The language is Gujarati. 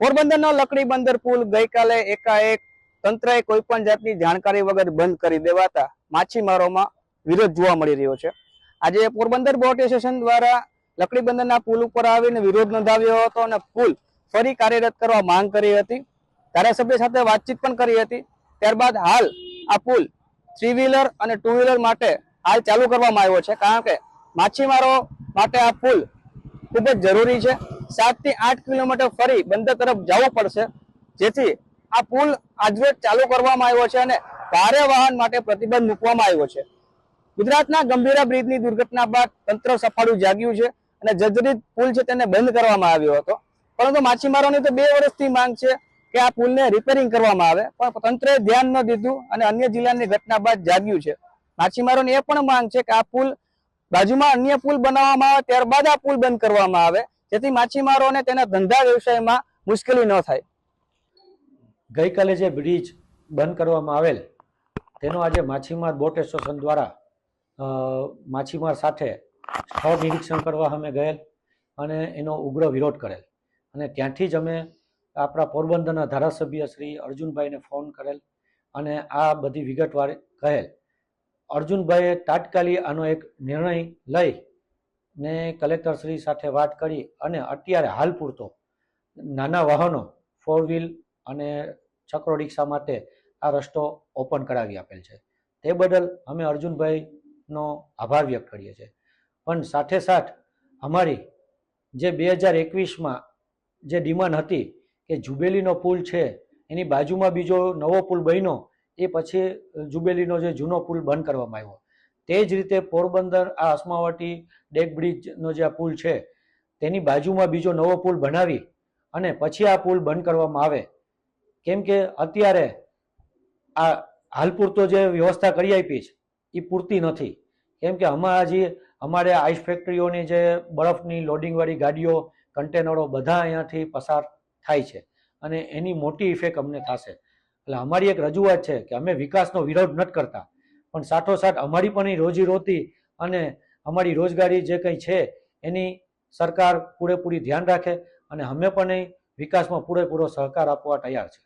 પોરબંદરનો લકડી બંદર પુલ ગઈકાલે એકાએક તંત્રએ કોઈ પણ જાતની જાણકારી વગર બંધ કરી દેવાતા માછીમારોમાં વિરોધ જોવા મળી રહ્યો છે. આજે પોરબંદર બોટ એસોસિએશન દ્વારા લકડી બંદરના પુલ ઉપર આવીને વિરોધ નોંધાવ્યો હતો અને પુલ ફરી કાર્યરત કરવા માંગ કરી હતી. ધારાસભ્ય સાથે વાતચીત પણ કરી હતી. ત્યારબાદ હાલ આ પુલ થ્રી વ્હીલર અને ટુ વ્હીલર માટે હાલ ચાલુ કરવામાં આવ્યો છે. કારણ કે માછીમારો માટે આ પુલ ખૂબ જ જરૂરી છે. સાતથી આઠ કિલોમીટર ફરી બંદર તરફ જવું પડશે. જેથી આ પુલ આજરોજ ચાલુ કરવામાં આવ્યો છે અને ભારે વાહન માટે પ્રતિબંધ મૂકવામાં આવ્યો છે. ગુજરાતના ગંભીરા બ્રિજની દુર્ઘટના બાદ તંત્ર સફાળું જાગ્યું છે અને જજરીત પુલ છે તેને બંધ કરવામાં આવ્યો હતો. પરંતુ માછીમારોની તો બે વર્ષથી માંગ છે કે આ પુલને રિપેરિંગ કરવામાં આવે. પણ તંત્રએ ધ્યાન ન દીધું અને અન્ય જિલ્લાની ઘટના બાદ જાગ્યું છે. માછીમારોની એ પણ માંગ છે કે આ પુલ બાજુમાં અન્ય પુલ બનાવવામાં આવે, ત્યારબાદ આ પુલ બંધ કરવામાં આવે. જેથી માછીમારોને તેના ધંધા વ્યવસાયમાં મુશ્કેલી ન થાય. ગઈકાલે જે બ્રિજ બંધ કરવામાં આવેલ, તેનો આજે માછીમાર બોટ એસોસિએશન દ્વારા માછીમાર સાથે સ્થળ નિરીક્ષણ કરવા અમે ગયેલ અને એનો ઉગ્ર વિરોધ કરેલ. અને ત્યાંથી જ અમે આપણા પોરબંદરના ધારાસભ્ય શ્રી અર્જુનભાઈને ફોન કરેલ અને આ બધી વિગતવાર કહેલ. અર્જુનભાઈએ તાત્કાલિક આનો એક નિર્ણય લઈ ને કલેક્ટરશ્રી સાથે વાત કરી અને અત્યારે હાલ પૂરતો. નાના વાહનો ફોર વ્હીલ અને ચક્રો રિક્ષા માટે આ રસ્તો ઓપન કરાવી આપેલ છે. તે બદલ અમે અર્જુનભાઈનો આભાર વ્યક્ત કરીએ છીએ. પણ સાથે સાથ અમારી જે બે હજાર એકવીસમાં જે ડિમાન્ડ હતી કે જુબેલીનો પુલ છે, એની બાજુમાં બીજો નવો પુલ બન્યો, એ પછી જુબેલીનો જે જૂનો પુલ બંધ કરવામાં આવ્યો. તે જ રીતે પોરબંદર આ અસ્માવટી ડેક બ્રિજનો જે આ પુલ છે, તેની બાજુમાં બીજો નવો પુલ બનાવી અને પછી આ પુલ બંધ કરવામાં આવે. કેમ કે અત્યારે આ હાલ પૂરતો જે વ્યવસ્થા કરી આપી છે એ પૂરતી નથી. કેમ કે હમણાં હજી અમારે આઈસ ફેક્ટરીઓની જે બરફની લોડિંગવાળી ગાડીઓ, કન્ટેનરો બધા અહીંયાથી પસાર થાય છે અને એની મોટી ઇફેક્ટ અમને થશે. એટલે અમારી એક રજૂઆત છે કે અમે વિકાસનો વિરોધ નથી કરતા. પણ સાથોસાથ અમારી પણ રોજી રોતી અને અમારી રોજગારી જે કંઈ છે, એની સરકાર પૂરેપૂરી ધ્યાન રાખે અને અમે પણ વિકાસમાં પૂરેપૂરો સહકાર આપવા તૈયાર છે.